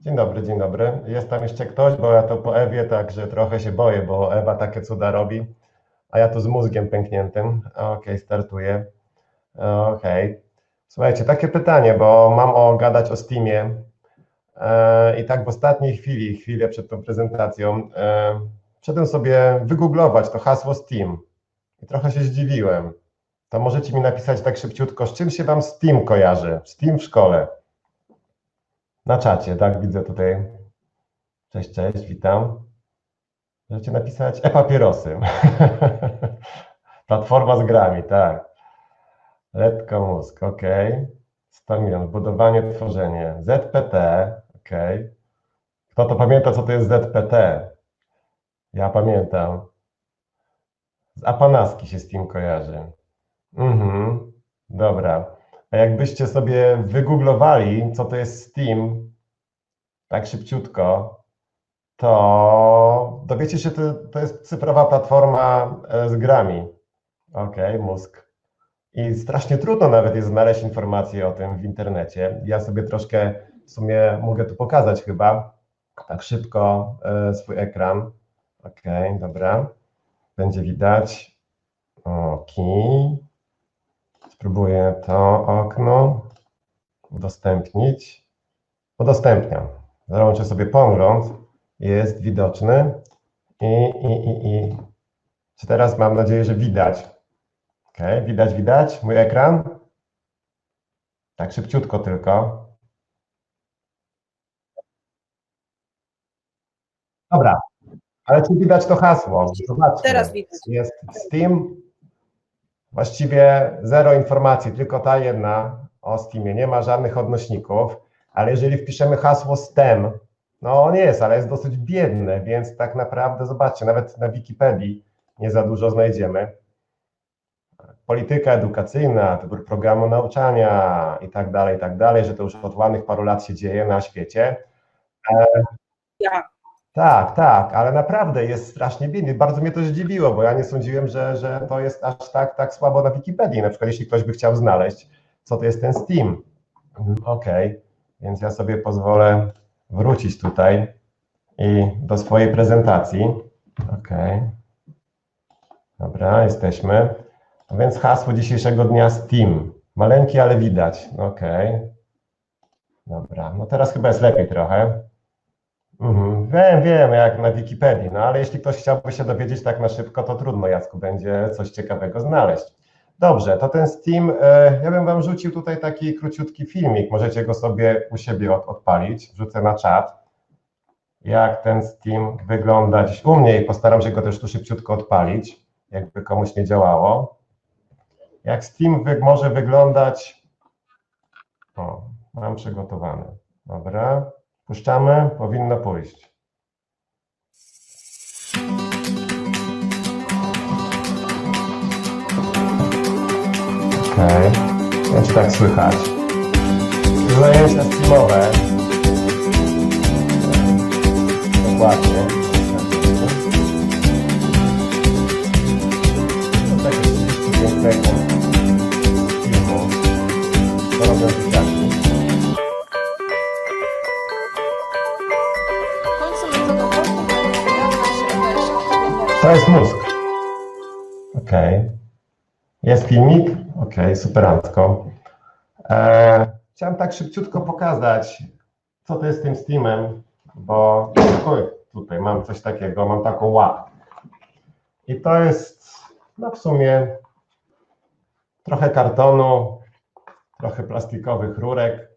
Dzień dobry, dzień dobry. Jest tam jeszcze ktoś, bo ja to po Ewie także trochę się boję, bo Ewa takie cuda robi, a ja tu z mózgiem pękniętym. Okej, startuję. Okej. Słuchajcie, takie pytanie, bo mam o gadać o Steamie e, i tak w ostatniej chwili, chwilę przed tą prezentacją, e, wszedłem sobie wygooglować to hasło Steam i trochę się zdziwiłem. To możecie mi napisać tak szybciutko, z czym się Wam Steam kojarzy? Steam w szkole. Na czacie, tak, widzę tutaj. Cześć, cześć, witam. Możecie napisać e-papierosy. Platforma z grami, tak. Letko mózg, ok. 100 milionów, budowanie, tworzenie. ZPT, ok. Kto to pamięta, co to jest ZPT? Ja pamiętam. Z Apanaski się z tym kojarzy. Mhm, dobra. A jakbyście sobie wygooglowali, co to jest Steam, tak szybciutko, to dowiecie się, to, to jest cyfrowa platforma e, z grami. Okej, mózg. I strasznie trudno nawet jest znaleźć informacje o tym w internecie. Ja sobie troszkę, w sumie mogę tu pokazać chyba, tak szybko e, swój ekran. Okej, dobra. Będzie widać. Okej. Spróbuję to okno udostępnić. Udostępniam. Załączę sobie pogląd. Jest widoczny. I, i, i, i. Czy teraz mam nadzieję, że widać? Ok, widać, widać mój ekran? Tak szybciutko tylko. Dobra, ale czy widać to hasło? Zobaczmy. Teraz widać. Jest Steam. Właściwie zero informacji, tylko ta jedna o Steamie. Nie ma żadnych odnośników, ale jeżeli wpiszemy hasło STEM, no on jest, ale jest dosyć biedne, więc tak naprawdę zobaczcie, nawet na Wikipedii nie za dużo znajdziemy. Polityka edukacyjna, wybór programu nauczania i tak dalej, i tak dalej, że to już od ładnych paru lat się dzieje na świecie. Ja. Tak, tak, ale naprawdę jest strasznie biedny. Bardzo mnie to zdziwiło, bo ja nie sądziłem, że, że to jest aż tak, tak słabo na Wikipedii. Na przykład, jeśli ktoś by chciał znaleźć, co to jest ten Steam. Okej, więc ja sobie pozwolę wrócić tutaj i do swojej prezentacji. Okej. Dobra, jesteśmy. A więc hasło dzisiejszego dnia Steam. Maleńki, ale widać. Okej. Dobra, no teraz chyba jest lepiej trochę. Mhm. Wiem, wiem, jak na Wikipedii, no ale jeśli ktoś chciałby się dowiedzieć tak na szybko, to trudno, Jacku, będzie coś ciekawego znaleźć. Dobrze, to ten Steam, e, ja bym Wam rzucił tutaj taki króciutki filmik, możecie go sobie u siebie od, odpalić, wrzucę na czat, jak ten Steam wygląda u mnie i postaram się go też tu szybciutko odpalić, jakby komuś nie działało. Jak Steam wy, może wyglądać, o, mam przygotowany, dobra. Puszczamy, powinno pójść. Okej, okay. czy tak słychać. Zajęcia streamowe. Dokładnie. No tak jest 35 sekund To jest mózg. Okej. Jest filmik? Okej, superantko. E, chciałem tak szybciutko pokazać, co to jest z tym Steamem, bo oj, tutaj mam coś takiego, mam taką łapkę. I to jest, no w sumie, trochę kartonu, trochę plastikowych rurek,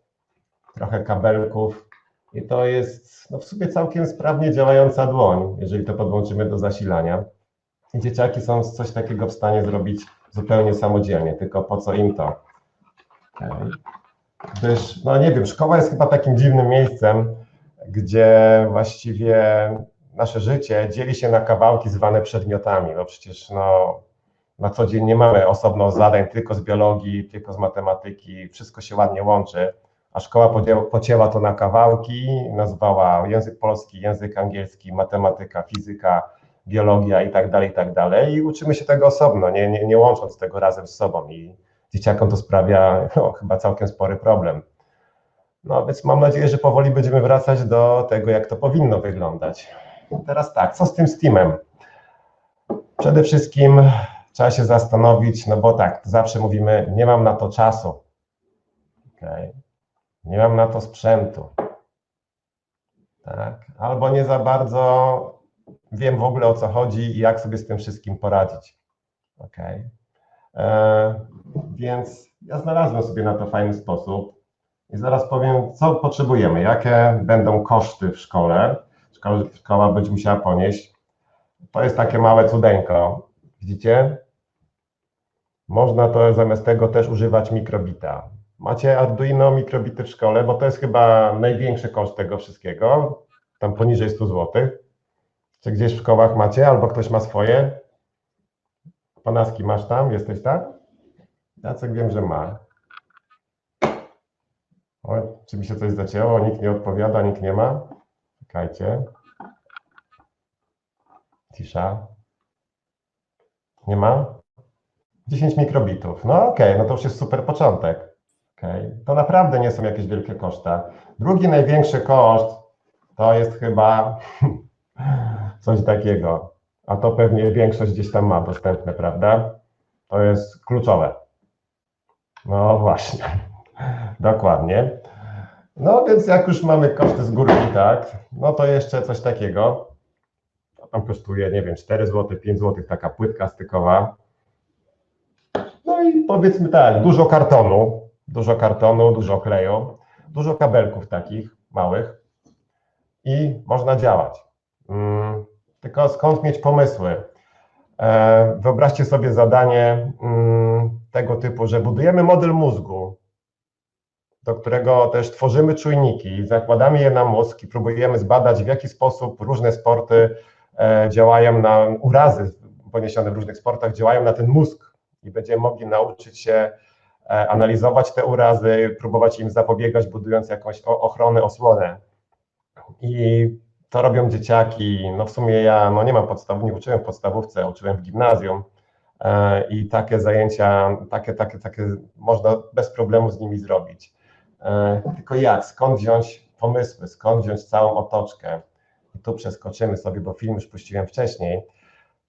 trochę kabelków. I to jest, no w sumie całkiem sprawnie działająca dłoń, jeżeli to podłączymy do zasilania. I dzieciaki są coś takiego w stanie zrobić zupełnie samodzielnie, tylko po co im to? Okej. Gdyż, no nie wiem, szkoła jest chyba takim dziwnym miejscem, gdzie właściwie nasze życie dzieli się na kawałki zwane przedmiotami. No przecież no, na co dzień nie mamy osobno zadań tylko z biologii, tylko z matematyki, wszystko się ładnie łączy, szkoła pocięła to na kawałki, nazwała język polski, język angielski, matematyka, fizyka, biologia i tak dalej, i tak dalej. I uczymy się tego osobno, nie, nie, nie łącząc tego razem z sobą. I dzieciakom to sprawia no, chyba całkiem spory problem. No więc mam nadzieję, że powoli będziemy wracać do tego, jak to powinno wyglądać. Teraz tak, co z tym Steamem? Przede wszystkim trzeba się zastanowić, no bo tak, zawsze mówimy, nie mam na to czasu. Okay. Nie mam na to sprzętu. Tak. Albo nie za bardzo wiem w ogóle o co chodzi i jak sobie z tym wszystkim poradzić. Okay. E, więc ja znalazłem sobie na to fajny sposób i zaraz powiem, co potrzebujemy, jakie będą koszty w szkole. Szkoła, szkoła będzie musiała ponieść. To jest takie małe cudeńko. Widzicie? Można to zamiast tego też używać mikrobita. Macie Arduino mikrobity w szkole, bo to jest chyba największy koszt tego wszystkiego, tam poniżej 100 zł. Czy gdzieś w szkołach macie, albo ktoś ma swoje? Panaski masz tam? Jesteś tam? Jacek wiem, że ma. O, czy mi się coś zacięło? Nikt nie odpowiada, nikt nie ma? Czekajcie. Cisza. Nie ma? 10 mikrobitów. No okej, okay, no to już jest super początek. Okay. To naprawdę nie są jakieś wielkie koszta. Drugi największy koszt to jest chyba coś takiego, a to pewnie większość gdzieś tam ma dostępne, prawda? To jest kluczowe. No właśnie, dokładnie. No więc jak już mamy koszty z górki, tak, no to jeszcze coś takiego. To tam kosztuje, nie wiem, 4 zł, 5 zł taka płytka stykowa. No i powiedzmy tak, dużo kartonu, dużo kartonu, dużo kleju, dużo kabelków takich małych i można działać. Mm, tylko skąd mieć pomysły? E, wyobraźcie sobie zadanie mm, tego typu, że budujemy model mózgu, do którego też tworzymy czujniki, zakładamy je na mózg i próbujemy zbadać, w jaki sposób różne sporty e, działają na urazy poniesione w różnych sportach, działają na ten mózg i będziemy mogli nauczyć się analizować te urazy, próbować im zapobiegać, budując jakąś ochronę, osłonę. I to robią dzieciaki. No w sumie ja no nie mam podstaw, nie uczyłem w podstawówce, uczyłem w gimnazjum e, i takie zajęcia, takie, takie, takie można bez problemu z nimi zrobić. E, tylko jak, skąd wziąć pomysły, skąd wziąć całą otoczkę? I tu przeskoczymy sobie, bo film już puściłem wcześniej.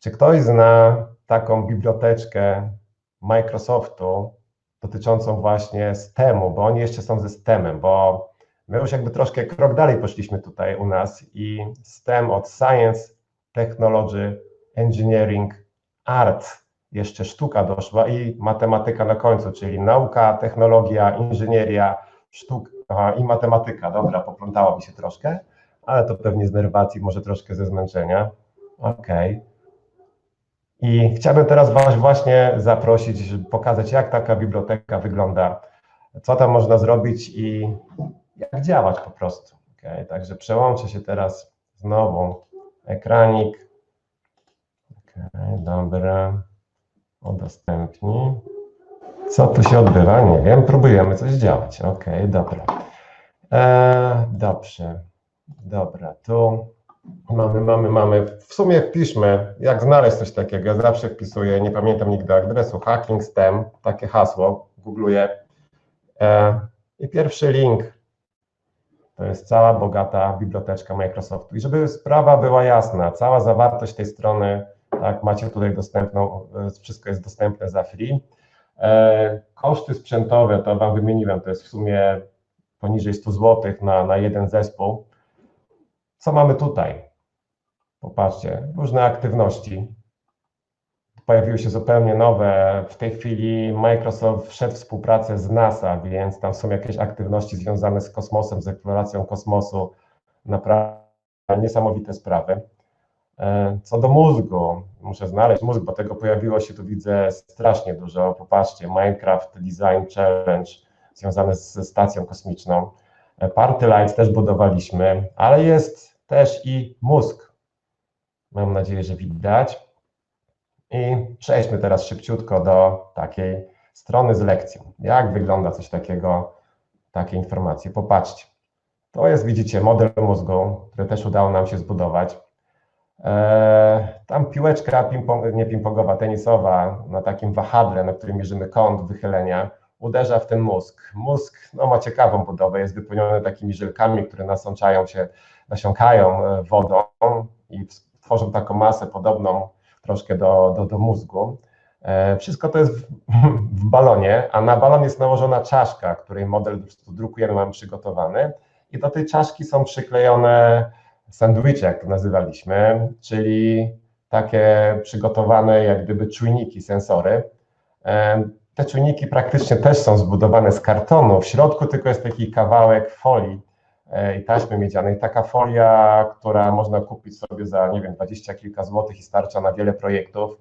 Czy ktoś zna taką biblioteczkę Microsoftu dotyczącą właśnie STEMu, bo oni jeszcze są ze STEMem, bo my już jakby troszkę krok dalej poszliśmy tutaj u nas i STEM od Science, Technology, Engineering, Art, jeszcze sztuka doszła i matematyka na końcu, czyli nauka, technologia, inżynieria, sztuk aha, i matematyka. Dobra, poplątało mi się troszkę, ale to pewnie z nerwacji, może troszkę ze zmęczenia. Okej. Okay. I chciałbym teraz Was właśnie zaprosić, żeby pokazać, jak taka biblioteka wygląda, co tam można zrobić i jak działać po prostu. Okay, także przełączę się teraz znowu ekranik. Okay, dobra. Udostępnij. Co tu się odbywa? Nie wiem. Próbujemy coś działać. Ok, dobra. E, dobrze. Dobra, tu mamy, mamy, mamy. W sumie wpiszmy, jak znaleźć coś takiego. Ja zawsze wpisuję, nie pamiętam nigdy adresu, hacking STEM, takie hasło, googluję. E, I pierwszy link to jest cała bogata biblioteczka Microsoftu. I żeby sprawa była jasna, cała zawartość tej strony, tak, macie tutaj dostępną, e, wszystko jest dostępne za free. E, koszty sprzętowe, to Wam wymieniłem, to jest w sumie poniżej 100 zł na, na jeden zespół. Co mamy tutaj? Popatrzcie, różne aktywności. Pojawiły się zupełnie nowe. W tej chwili Microsoft wszedł w współpracę z NASA, więc tam są jakieś aktywności związane z kosmosem, z eksploracją kosmosu. Naprawdę niesamowite sprawy. E, co do mózgu, muszę znaleźć mózg, bo tego pojawiło się tu, widzę, strasznie dużo. Popatrzcie, Minecraft Design Challenge związane ze stacją kosmiczną. E, Party Lights też budowaliśmy, ale jest też i mózg. Mam nadzieję, że widać. I przejdźmy teraz szybciutko do takiej strony z lekcją. Jak wygląda coś takiego, takie informacje? Popatrzcie. To jest, widzicie, model mózgu, który też udało nam się zbudować. E, Tam piłeczka ping-pong, nie ping-pongowa, tenisowa, na takim wahadle, na którym mierzymy kąt wychylenia, uderza w ten mózg. Mózg no, ma ciekawą budowę, jest wypełniony takimi żylkami, które nasączają się, nasiąkają e, wodą i tworzą taką masę podobną troszkę do, do, do mózgu. E, Wszystko to jest w, w balonie, a na balon jest nałożona czaszka, której model drukujemy, mamy przygotowany. I do tej czaszki są przyklejone sandwicze, jak to nazywaliśmy, czyli takie przygotowane jak gdyby czujniki, sensory. E, Te czujniki praktycznie też są zbudowane z kartonu. W środku tylko jest taki kawałek folii i taśmy miedzianej. Taka folia, która można kupić sobie za, nie wiem, dwadzieścia kilka złotych i starcza na wiele projektów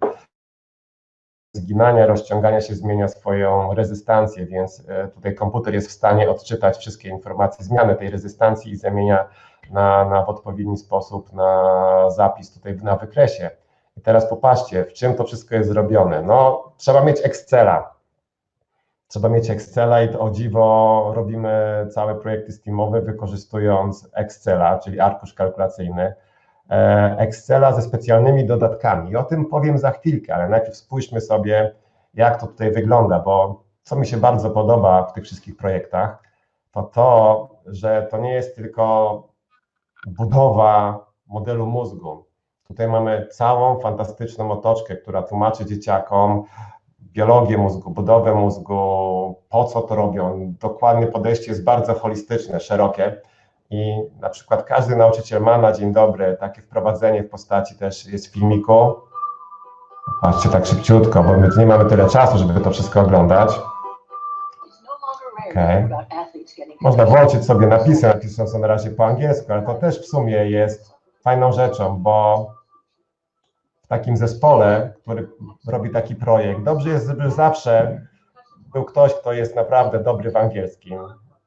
zginania, rozciągania się zmienia swoją rezystancję, więc e, tutaj komputer jest w stanie odczytać wszystkie informacje, zmiany tej rezystancji i zamienia na, na w odpowiedni sposób na zapis tutaj na wykresie. I teraz popatrzcie, w czym to wszystko jest zrobione. No, trzeba mieć Excela. Trzeba mieć Excela i o dziwo robimy całe projekty Steamowe wykorzystując Excela, czyli arkusz kalkulacyjny. E, Excela ze specjalnymi dodatkami. I o tym powiem za chwilkę, ale najpierw spójrzmy sobie, jak to tutaj wygląda, bo co mi się bardzo podoba w tych wszystkich projektach, to to, że to nie jest tylko budowa modelu mózgu. Tutaj mamy całą fantastyczną otoczkę, która tłumaczy dzieciakom biologię mózgu, budowę mózgu, po co to robią. Dokładnie podejście jest bardzo holistyczne, szerokie. I na przykład każdy nauczyciel ma na dzień dobry takie wprowadzenie w postaci też jest w filmiku. Patrzcie tak szybciutko, bo my nie mamy tyle czasu, żeby to wszystko oglądać. Okay. Można włączyć sobie napisy, napisy są na razie po angielsku, ale to też w sumie jest fajną rzeczą, bo takim zespole, który robi taki projekt, dobrze jest, żeby zawsze był ktoś, kto jest naprawdę dobry w angielskim.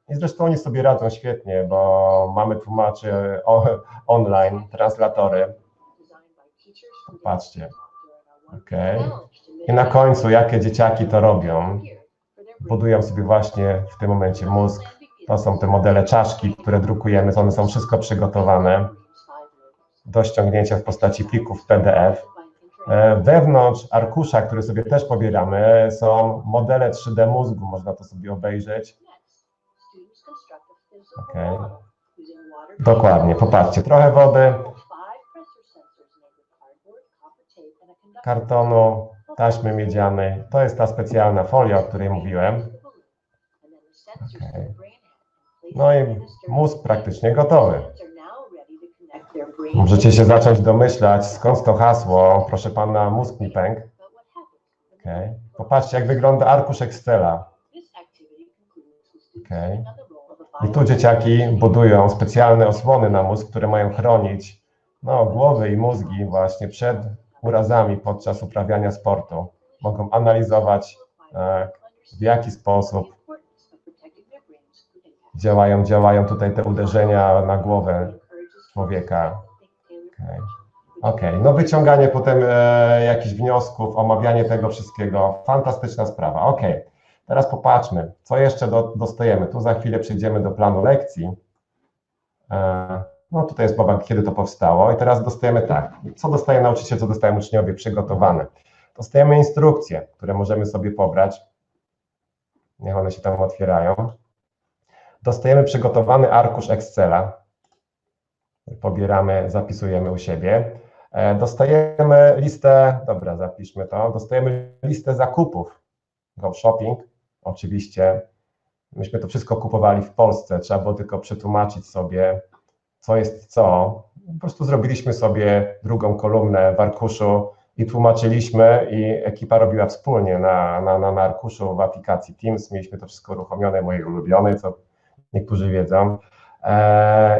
I zresztą oni sobie radzą świetnie, bo mamy tłumaczy online, translatory. Patrzcie. Okej. I na końcu, jakie dzieciaki to robią, budują sobie właśnie w tym momencie mózg. To są te modele czaszki, które drukujemy, one są wszystko przygotowane do ściągnięcia w postaci plików PDF. E, Wewnątrz arkusza, który sobie też pobieramy, są modele 3D mózgu, można to sobie obejrzeć. Okay. Dokładnie, popatrzcie, trochę wody, kartonu, taśmy miedzianej. To jest ta specjalna folia, o której mówiłem. Okay. No i mózg praktycznie gotowy. Możecie się zacząć domyślać, skąd to hasło, proszę pana, mózg mi pękł. Okay. Popatrzcie, jak wygląda arkusz Excela. Okay. I tu dzieciaki budują specjalne osłony na mózg, które mają chronić no, głowy i mózgi właśnie przed urazami podczas uprawiania sportu. Mogą analizować, e, w jaki sposób działają, działają tutaj te uderzenia na głowę człowieka. Okej. Okej, no wyciąganie potem e, jakichś wniosków, omawianie tego wszystkiego, fantastyczna sprawa. Okej, teraz popatrzmy, co jeszcze do, dostajemy. Tu za chwilę przejdziemy do planu lekcji. E, no tutaj jest mowa, kiedy to powstało i teraz dostajemy tak, co dostaje nauczyciel, co dostają uczniowie przygotowane. Dostajemy instrukcje, które możemy sobie pobrać. Niech one się tam otwierają. Dostajemy przygotowany arkusz Excela, pobieramy, zapisujemy u siebie. E, Dostajemy listę, dobra, zapiszmy to, dostajemy listę zakupów. Go Shopping, oczywiście. Myśmy to wszystko kupowali w Polsce, trzeba było tylko przetłumaczyć sobie, co jest co. Po prostu zrobiliśmy sobie drugą kolumnę w arkuszu i tłumaczyliśmy i ekipa robiła wspólnie na, na, na, na arkuszu w aplikacji Teams. Mieliśmy to wszystko uruchomione, mojej ulubionej, co niektórzy wiedzą.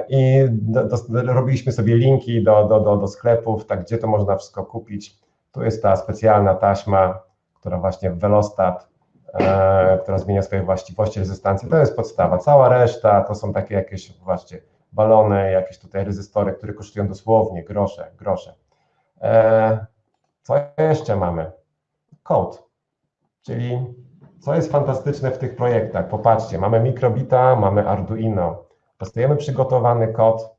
I do, do, robiliśmy sobie linki do, do, do, do sklepów, tak gdzie to można wszystko kupić. Tu jest ta specjalna taśma, która właśnie Velostat, e, która zmienia swoje właściwości, rezystancję. To jest podstawa. Cała reszta to są takie jakieś właśnie balony, jakieś tutaj rezystory, które kosztują dosłownie grosze, grosze. E, co jeszcze mamy? Code, czyli co jest fantastyczne w tych projektach? Popatrzcie, mamy Microbita, mamy Arduino, dostajemy przygotowany kod,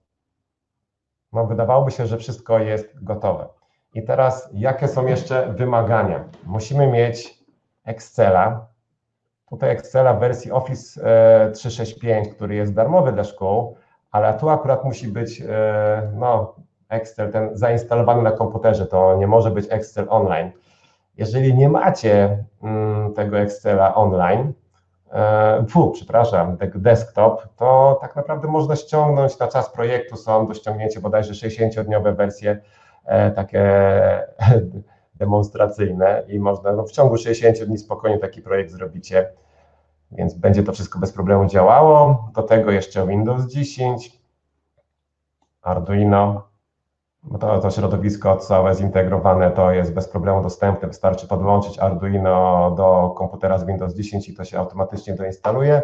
No, wydawałoby się, że wszystko jest gotowe. I teraz, jakie są jeszcze wymagania? Musimy mieć Excela. Tutaj Excela w wersji Office e, 365, który jest darmowy dla szkół, ale tu akurat musi być e, no, Excel ten zainstalowany na komputerze, to nie może być Excel online. Jeżeli nie macie mm, tego Excela online, e, fu, przepraszam, tego desktop, to tak naprawdę można ściągnąć na czas projektu, są do ściągnięcia bodajże 60-dniowe wersje e, takie demonstracyjne i można no, w ciągu 60 dni spokojnie taki projekt zrobicie, więc będzie to wszystko bez problemu działało. Do tego jeszcze Windows 10, Arduino, to, to środowisko całe zintegrowane to jest bez problemu dostępne, wystarczy podłączyć Arduino do komputera z Windows 10 i to się automatycznie doinstaluje.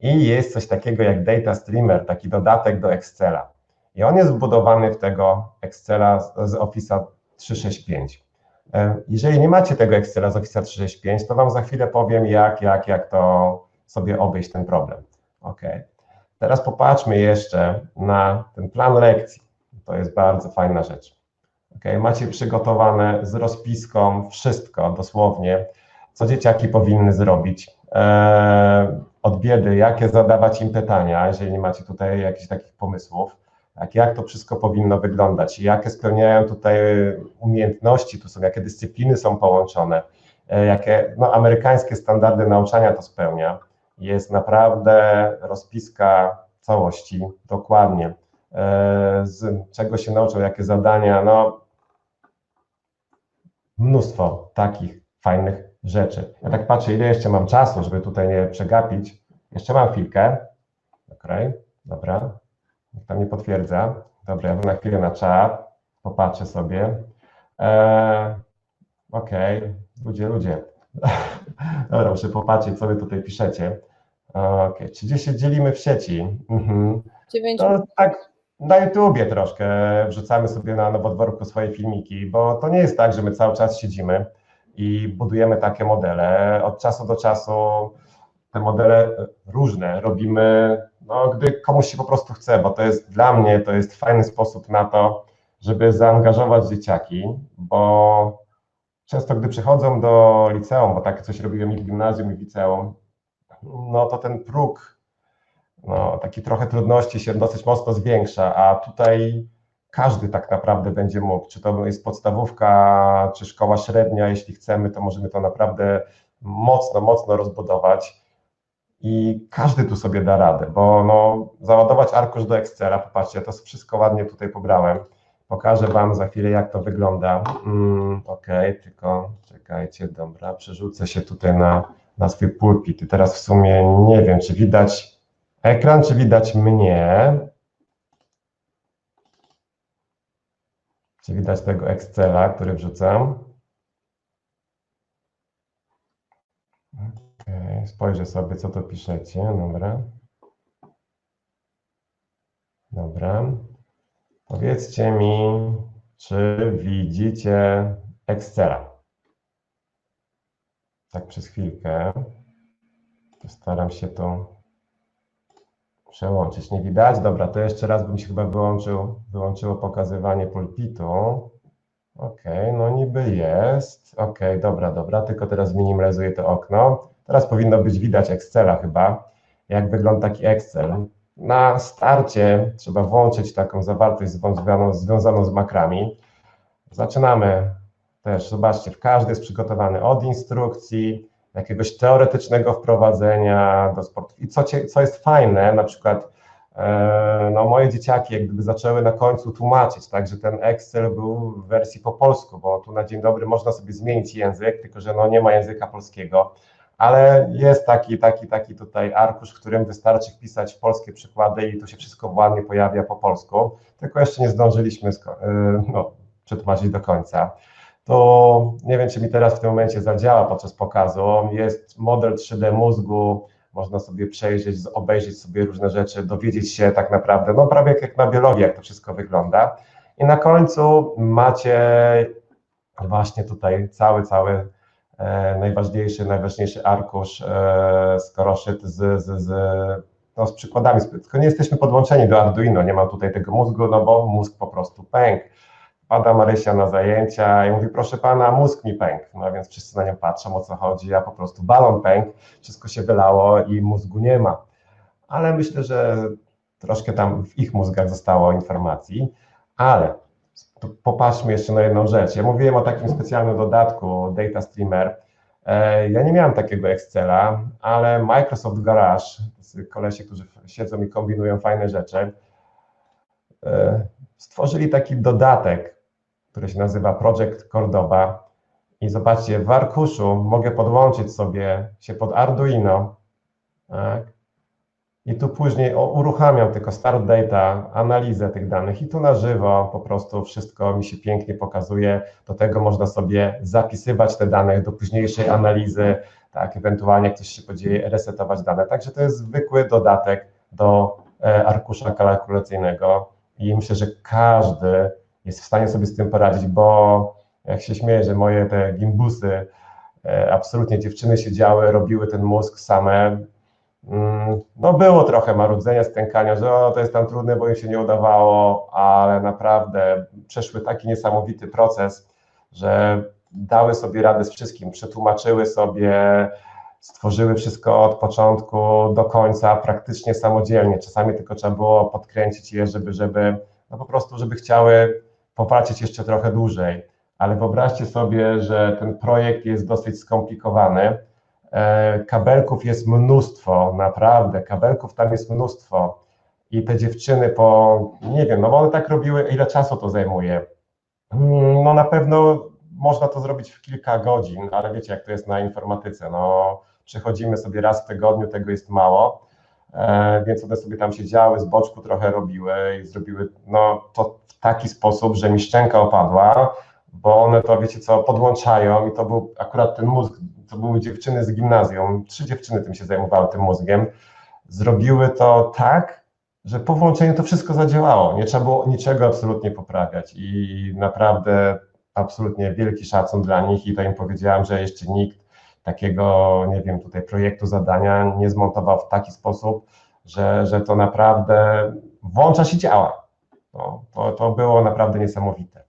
I jest coś takiego jak Data Streamer, taki dodatek do Excela. I on jest wbudowany w tego Excela z, Office'a 365. E, Jeżeli nie macie tego Excela z Office'a 365, to Wam za chwilę powiem, jak, jak, jak to sobie obejść ten problem. Ok. Teraz popatrzmy jeszcze na ten plan lekcji. To jest bardzo fajna rzecz. Okay, macie przygotowane z rozpiską wszystko dosłownie, co dzieciaki powinny zrobić. Eee, od biedy, jakie zadawać im pytania, jeżeli macie tutaj jakichś takich pomysłów, jak, jak to wszystko powinno wyglądać, jakie spełniają tutaj umiejętności, tu są, jakie dyscypliny są połączone, e, jakie no, amerykańskie standardy nauczania to spełnia. Jest naprawdę rozpiska całości, dokładnie z czego się nauczą, jakie zadania, no mnóstwo takich fajnych rzeczy. Ja tak patrzę, ile jeszcze mam czasu, żeby tutaj nie przegapić. Jeszcze mam chwilkę. Okej, okay, dobra. Nikt tam nie potwierdza. Dobra, ja na chwilę na czat, popatrzę sobie. Eee, Okej, okay. ludzie, ludzie. Dobra, muszę popatrzeć, co wy tutaj piszecie. Okej, okay. czy gdzieś się dzielimy w sieci? Mhm. No, tak, na YouTubie troszkę wrzucamy sobie na nowodworku swoje filmiki, bo to nie jest tak, że my cały czas siedzimy i budujemy takie modele. Od czasu do czasu te modele różne robimy, no, gdy komuś się po prostu chce, bo to jest dla mnie, to jest fajny sposób na to, żeby zaangażować dzieciaki, bo często gdy przychodzą do liceum, bo takie coś robiłem i w gimnazjum i w liceum, no to ten próg no, taki trochę trudności się dosyć mocno zwiększa, a tutaj każdy tak naprawdę będzie mógł, czy to jest podstawówka, czy szkoła średnia, jeśli chcemy, to możemy to naprawdę mocno, mocno rozbudować i każdy tu sobie da radę, bo no, załadować arkusz do Excela, popatrzcie, to wszystko ładnie tutaj pobrałem, pokażę Wam za chwilę, jak to wygląda. Mm, ok, tylko czekajcie, dobra, przerzucę się tutaj na, na swój pulpit i teraz w sumie nie wiem, czy widać ekran, czy widać mnie? Czy widać tego Excela, który wrzucam? Okay, spojrzę sobie, co to piszecie. Dobra. Dobra. Powiedzcie mi, czy widzicie Excela? Tak przez chwilkę. Postaram się to przełączyć. Nie widać? Dobra, to jeszcze raz bym się chyba wyłączył, wyłączyło pokazywanie pulpitu. OK, no niby jest. OK, dobra, dobra, tylko teraz minimalizuję to okno. Teraz powinno być widać Excela chyba, jak wygląda taki Excel. Na starcie trzeba włączyć taką zawartość związaną, związaną z makrami. Zaczynamy też, zobaczcie, każdy jest przygotowany od instrukcji, jakiegoś teoretycznego wprowadzenia do sportu. I co, co jest fajne, na przykład e, no moje dzieciaki jak gdyby zaczęły na końcu tłumaczyć, tak, że ten Excel był w wersji po polsku, bo tu na dzień dobry można sobie zmienić język, tylko że no nie ma języka polskiego, ale jest taki, taki, taki tutaj arkusz, w którym wystarczy wpisać polskie przykłady i to się wszystko ładnie pojawia po polsku, tylko jeszcze nie zdążyliśmy e, no, przetłumaczyć do końca to nie wiem, czy mi teraz w tym momencie zadziała podczas pokazu. Jest model 3D mózgu, można sobie przejrzeć, obejrzeć sobie różne rzeczy, dowiedzieć się tak naprawdę, no prawie jak na biologii, jak to wszystko wygląda. I na końcu macie właśnie tutaj cały, cały e, najważniejszy, najważniejszy arkusz e, skoroszyt z, z, z no, z przykładami, tylko nie jesteśmy podłączeni do Arduino, nie ma tutaj tego mózgu, no bo mózg po prostu pękł. Pada Marysia na zajęcia i mówi, proszę pana, mózg mi pękł. No więc wszyscy na nią patrzą, o co chodzi, a po prostu balon pękł, wszystko się wylało i mózgu nie ma. Ale myślę, że troszkę tam w ich mózgach zostało informacji, ale popatrzmy jeszcze na jedną rzecz. Ja mówiłem o takim specjalnym dodatku Data Streamer. E, ja nie miałem takiego Excela, ale Microsoft Garage, kolesie, którzy siedzą i kombinują fajne rzeczy, e, stworzyli taki dodatek, który się nazywa Project Cordoba. I zobaczcie, w arkuszu mogę podłączyć sobie się pod Arduino, tak? I tu później uruchamiam tylko start data, analizę tych danych i tu na żywo po prostu wszystko mi się pięknie pokazuje. Do tego można sobie zapisywać te dane do późniejszej analizy, tak, ewentualnie jak coś się podzieje, resetować dane. Także to jest zwykły dodatek do e, arkusza kalkulacyjnego i myślę, że każdy jest w stanie sobie z tym poradzić, bo jak się śmieję, że moje te gimbusy, e, absolutnie dziewczyny siedziały, robiły ten mózg same, Mm, no było trochę marudzenia, stękania, że o, to jest tam trudne, bo im się nie udawało, ale naprawdę przeszły taki niesamowity proces, że dały sobie radę z wszystkim, przetłumaczyły sobie, stworzyły wszystko od początku do końca praktycznie samodzielnie. Czasami tylko trzeba było podkręcić je, żeby, żeby no po prostu, żeby chciały popatrzeć jeszcze trochę dłużej. Ale wyobraźcie sobie, że ten projekt jest dosyć skomplikowany E, kabelków jest mnóstwo, naprawdę, kabelków tam jest mnóstwo. I te dziewczyny po, nie wiem, no bo one tak robiły, ile czasu to zajmuje? Mm, no na pewno można to zrobić w kilka godzin, ale wiecie, jak to jest na informatyce, no przechodzimy sobie raz w tygodniu, tego jest mało, więc one sobie tam siedziały, z boczku trochę robiły i zrobiły no to w taki sposób, że mi szczęka opadła, bo one to, wiecie co, podłączają i to był akurat ten mózg to były dziewczyny z gimnazjum, trzy dziewczyny tym się zajmowały, tym mózgiem, zrobiły to tak, że po włączeniu to wszystko zadziałało. Nie trzeba było niczego absolutnie poprawiać i naprawdę absolutnie wielki szacun dla nich i to im powiedziałam, że jeszcze nikt takiego, nie wiem, tutaj projektu, zadania nie zmontował w taki sposób, że, że to naprawdę włącza się działa. No, to, to było naprawdę niesamowite.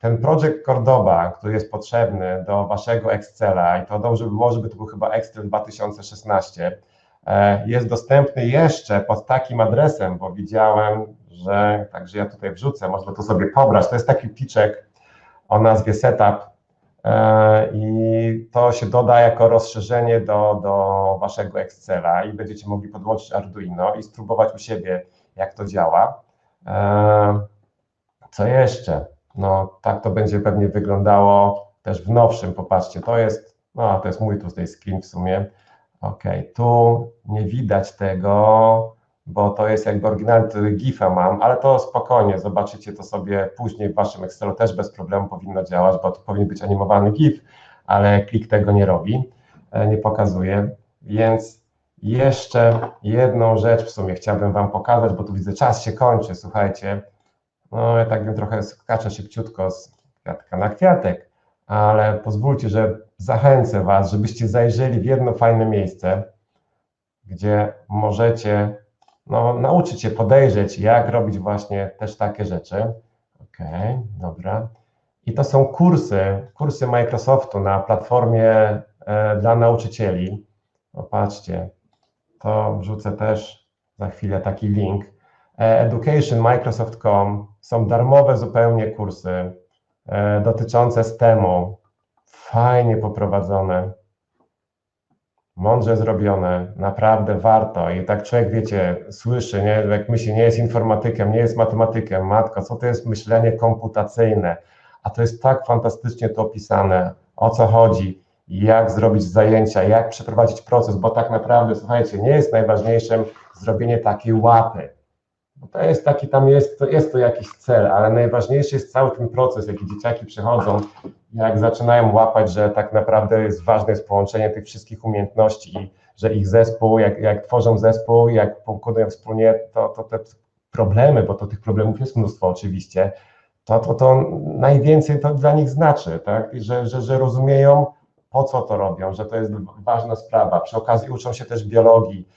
Ten projekt Cordoba, który jest potrzebny do waszego Excela i to dobrze by było, żeby to był chyba Excel 2016, e, jest dostępny jeszcze pod takim adresem, bo widziałem, że także ja tutaj wrzucę, można to sobie pobrać. To jest taki piczek o nazwie Setup i to się doda jako rozszerzenie do, do waszego Excela i będziecie mogli podłączyć Arduino i spróbować u siebie, jak to działa. E, co jeszcze? No tak to będzie pewnie wyglądało też w nowszym, popatrzcie, to jest, no to jest mój tutaj screen w sumie, ok, tu nie widać tego, bo to jest jakby oryginalny GIFa mam, ale to spokojnie, zobaczycie to sobie później w waszym Excelu też bez problemu powinno działać, bo to powinien być animowany GIF, ale klik tego nie robi, e, nie pokazuje, więc jeszcze jedną rzecz w sumie chciałbym wam pokazać, bo tu widzę czas się kończy, słuchajcie, no ja tak wiem, trochę skaczę szybciutko z kwiatka na kwiatek, ale pozwólcie, że zachęcę Was, żebyście zajrzeli w jedno fajne miejsce, gdzie możecie no, nauczyć się podejrzeć, jak robić właśnie też takie rzeczy. Ok, dobra. I to są kursy, kursy Microsoftu na platformie e, dla nauczycieli. Popatrzcie, to wrzucę też za chwilę taki link. E, education Microsoft.com są darmowe zupełnie kursy e, dotyczące STEMu, fajnie poprowadzone, mądrze zrobione, naprawdę warto. I tak człowiek, wiecie, słyszy, nie? jak myśli, nie jest informatykiem, nie jest matematykiem, matko, co to jest myślenie komputacyjne? A to jest tak fantastycznie to opisane, o co chodzi, jak zrobić zajęcia, jak przeprowadzić proces, bo tak naprawdę, słuchajcie, nie jest najważniejszym zrobienie takiej łapy to jest taki, tam jest to, jest to jakiś cel, ale najważniejszy jest cały ten proces, jaki dzieciaki przechodzą, jak zaczynają łapać, że tak naprawdę jest ważne jest połączenie tych wszystkich umiejętności i że ich zespół, jak, jak tworzą zespół, jak pokonują wspólnie, to, to te problemy, bo to tych problemów jest mnóstwo oczywiście, to, to, to najwięcej to dla nich znaczy, tak? że, że, że rozumieją, po co to robią, że to jest ważna sprawa. Przy okazji uczą się też biologii,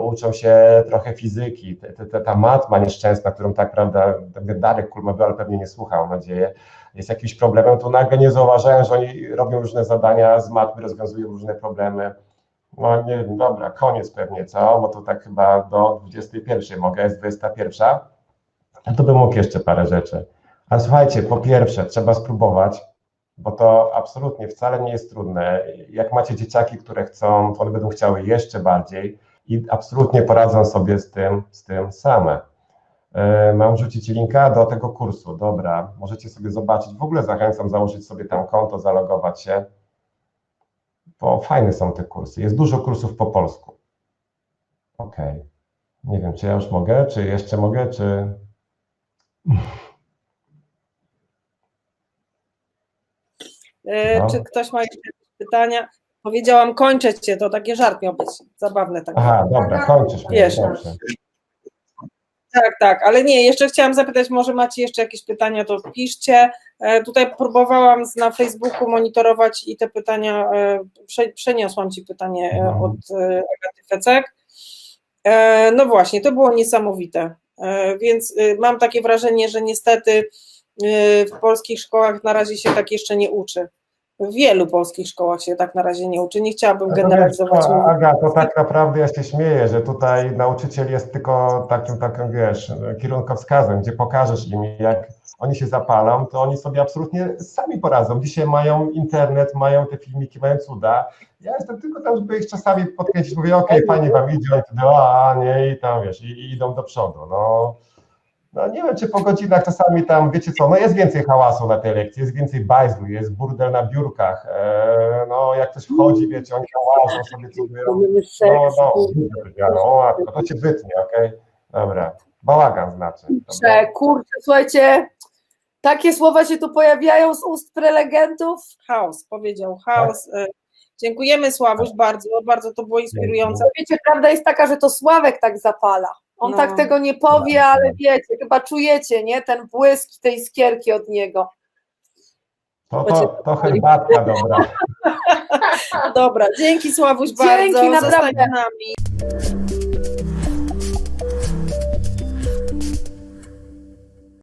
uczą się trochę fizyki, te, te, ta matma nieszczęsna, którą tak prawda, Darek Kulmowy, ale pewnie nie słuchał, mam nadzieję, jest jakimś problemem, to nagle nie zauważają, że oni robią różne zadania z matmy, rozwiązują różne problemy. No nie wiem, dobra, koniec pewnie, co? Bo to tak chyba do 21 mogę, jest 21. A to bym mógł jeszcze parę rzeczy. Ale słuchajcie, po pierwsze, trzeba spróbować, bo to absolutnie wcale nie jest trudne. Jak macie dzieciaki, które chcą, to one będą chciały jeszcze bardziej i absolutnie poradzą sobie z tym, z tym same. E, Mam wrzucić linka do tego kursu. Dobra, możecie sobie zobaczyć. W ogóle zachęcam założyć sobie tam konto, zalogować się, bo fajne są te kursy. Jest dużo kursów po polsku. Okej. Nie wiem, czy ja już mogę, czy jeszcze mogę, czy. E, No. Czy ktoś ma jeszcze jakieś pytania? Powiedziałam, kończę cię, to taki żart miał być, zabawny taki. Aha, dobra, kończysz. Wiesz. dobrze. Tak, tak, ale nie, jeszcze chciałam zapytać, może macie jeszcze jakieś pytania, to piszcie. E, Tutaj próbowałam z- na Facebooku monitorować i te pytania, e, prze, przeniosłam Ci pytanie e, Mhm. od Agaty Fecek. No właśnie, to było niesamowite, więc mam takie wrażenie, że niestety w polskich szkołach na razie się tak jeszcze nie uczy. W wielu polskich szkołach się tak na razie nie uczy. Nie chciałabym No generalizować. wiesz, Aga, to tak naprawdę ja się śmieję, że tutaj nauczyciel jest tylko takim, takim, wiesz, kierunkowskazem, gdzie pokażesz im, jak oni się zapalą, to oni sobie absolutnie sami poradzą. Dzisiaj mają internet, mają te filmiki, mają cuda. Ja jestem tylko tam, żeby ich czasami podkręcić, mówię, okej, fajnie wam idzie, oni wtedy, a nie, i tam, wiesz, i, i idą do przodu, no. No nie wiem, czy po godzinach czasami tam, wiecie co, no jest więcej hałasu na tej lekcji, jest więcej bajzlu, jest burdel na biurkach, e, no jak ktoś wchodzi, wiecie, oni łażą sobie, cudują, no, no, no, o, matko, to cię wytnie, okej, dobra, bałagan znaczy. Kurczę, kurczę, słuchajcie, takie słowa się tu pojawiają z ust prelegentów. Chaos, powiedział chaos. E, Dziękujemy Sławuś bardzo, bardzo to było inspirujące. Wiecie, prawda jest taka, że to Sławek tak zapala. On No. tak tego nie powie, ale wiecie, chyba czujecie, nie? Ten błysk tej skierki od niego. To, to, to herbatka, dobra. Dobra, dzięki Sławuś Dzięki, bardzo. naprawdę. Zostań nami.